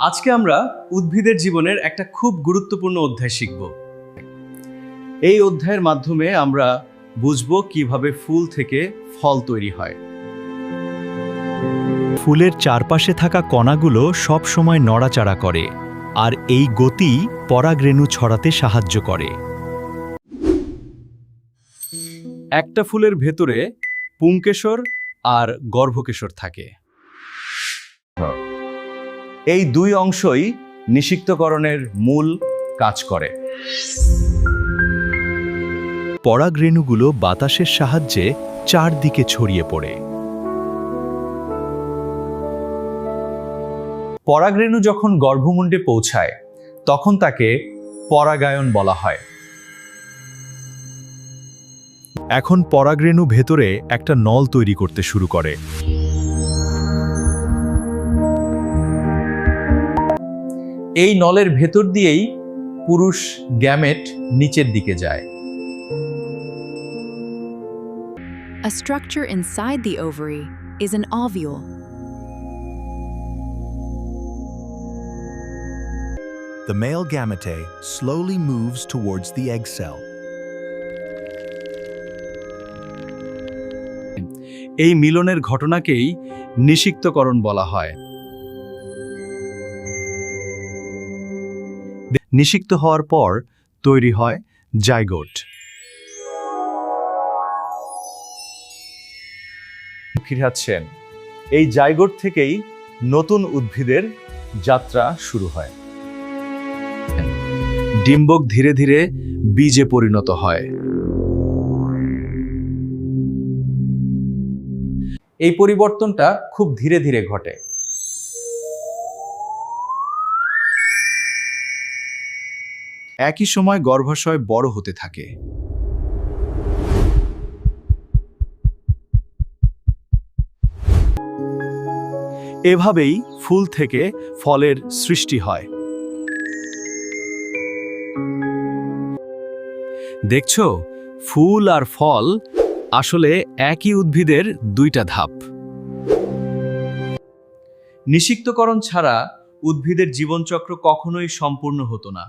আজকে আমরা উদ্ভিদের জীবনের একটা খুব গুরুত্বপূর্ণ অধ্যায় শিখব। এই অধ্যায়ের মাধ্যমে আমরা বুঝব কীভাবে ফুল থেকে ফল তৈরি হয়। ফুলের চারপাশে থাকা কণাগুলো সব সময় নড়াচড়া করে আর এই গতি পরাগরেণু ছড়াতে সাহায্য করে। একটা ফুলের ভেতরে পুংকেশর আর গর্ভকেশর থাকে। এই দুই অংশই নিষিক্তকরণের মূল কাজ করে। পরাগরেণুগুলো বাতাসের সাহায্যে চারদিকে ছড়িয়ে পড়ে। পরাগরেণু যখন গর্ভমুণ্ডে পৌঁছায়, তখন তাকে পরাগায়ন বলা হয়। এখন পরাগরেণু ভেতরে একটা নল তৈরি করতে শুরু করে। এই নলের ভেতর দিয়েই পুরুষ গ্যামেট নিচের দিকে যায় A structure inside the ovary is an ovule. The male gamete slowly moves towards the egg cell. এই মিলনের ঘটনাকেই নিষিক্তকরণ বলা হয় নিষিক্ত হওয়ার পর তৈরি হয় জাইগোট। ফিরাচ্ছেন এই জায়গোট থেকেই নতুন উদ্ভিদের যাত্রা শুরু হয়। ডিম্বক ধীরে ধীরে বীজে পরিণত হয়। এই পরিবর্তনটা খুব ধীরে ধীরে ঘটে। একই সময় গর্ভাশয় বড় হতে থাকে। এভাবেই ফুল থেকে ফলের সৃষ্টি হয়। দেখছ? ফুল আর ফল আসলে একই উদ্ভিদের দুইটা ধাপ। নিষিক্তকরণ ছাড়া উদ্ভিদের জীবনচক্র কখনোই সম্পূর্ণ হতো না।